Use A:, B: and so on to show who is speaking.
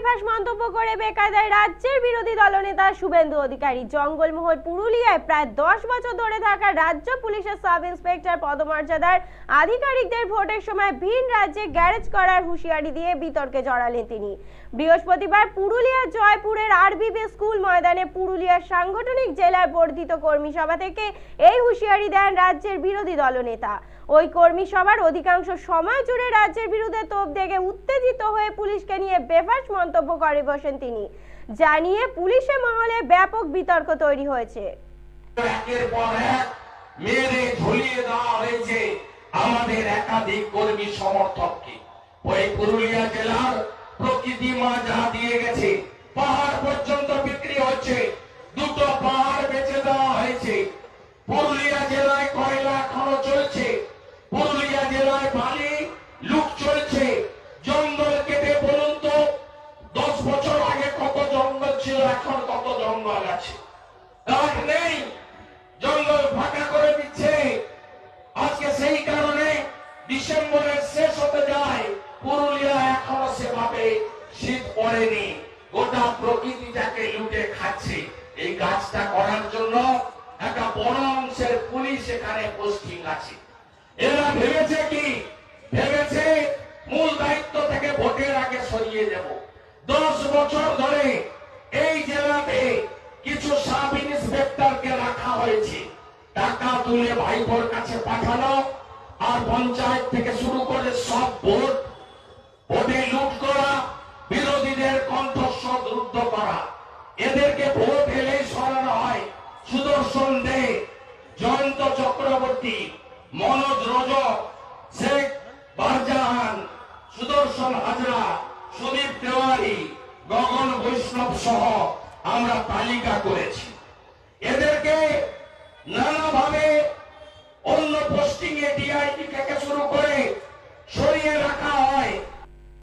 A: বেফাস মন্তব্য করে বেকায়দায় রাজ্যের বিরোধী দলনেতা শুভেন্দু অধিকারী। জঙ্গলমহল পুরুলিয়ায় প্রায় দশ বছর ধরে থাকা রাজ্য পুলিশের সাব ইন্সপেক্টর, পদমর্যাদার আধিকারিকদের ভোটের সময় ভিন রাজ্যে গ্যারেজ করার হুঁশিয়ারি দিয়ে বিতর্কে জড়ালেন তিনি। বৃহস্পতিবার জয়পুরের আরবিবি স্কুল ময়দানে পুরুলিয়ার সাংগঠনিক জেলার বর্ধিত কর্মী সভা থেকে এই হুঁশিয়ারি দেন রাজ্যের বিরোধী দলনেতা। ওই কর্মী সভার অধিকাংশ সময় জুড়ে রাজ্যের বিরুদ্ধে তোপ দেখে উত্তেজিত হয়ে পুলিশকে নিয়ে বেফাস মন্তব্য করে বসেন তিনি। জানিয়ে পুলিশের মহলে ব্যাপক বিতর্ক তৈরি হয়েছে।
B: মেরে ঝুলিয়ে দেওয়া হয়েছে আমাদের একাধিক কর্মী সমর্থককে। ওই পুরুলিয়া জেলার প্রকৃতি মা যা দিয়ে গেছে, পাহাড় পর্যন্ত বিক্রি হচ্ছে, দুটো পাহাড় বেচে দেওয়া হয়েছে। পুরুলিয়া জেলায় ছিল এখন কত জঙ্গল আছে? কাঠ নেই, জঙ্গল ফাঁকা করে দিচ্ছে। আজকে সেই কারণে ডিসেম্বরের শেষ হতে যায়, পুরুলিয়া এখনও সেভাবে শীত পড়েনি। গোটা প্রকৃতিটাকে লুটে খাচ্ছে। এই কাজটা করার জন্য একটা বড় অংশের পুলিশ এখানে পোস্টিং আছে। এরা ভেবেছে কি? ভেবেছে মূল দায়িত্ব থেকে ভোটের আগে সরিয়ে দেব। দশ বছর ধরে হয়েছে। টাকা তুলে ভাইপোর কাছে পাঠানো আর পঞ্চায়েত থেকে শুরু করে সব ভোট, ভোটে লুট করা, বিরোধীদের কণ্ঠস্বর রুদ্ধ করা। এদেরকে ভোট এলেই সরানো হয়। সুদর্শন দে, জয়ন্ত চক্রবর্তী, মনোজ রজক, শেখ বারজাহান, সুদর্শন হাজরা, সুদীপ তেওয়ারি, গগন বৈষ্ণব সহ আমরা তালিকা করেছি। এদেরকে No!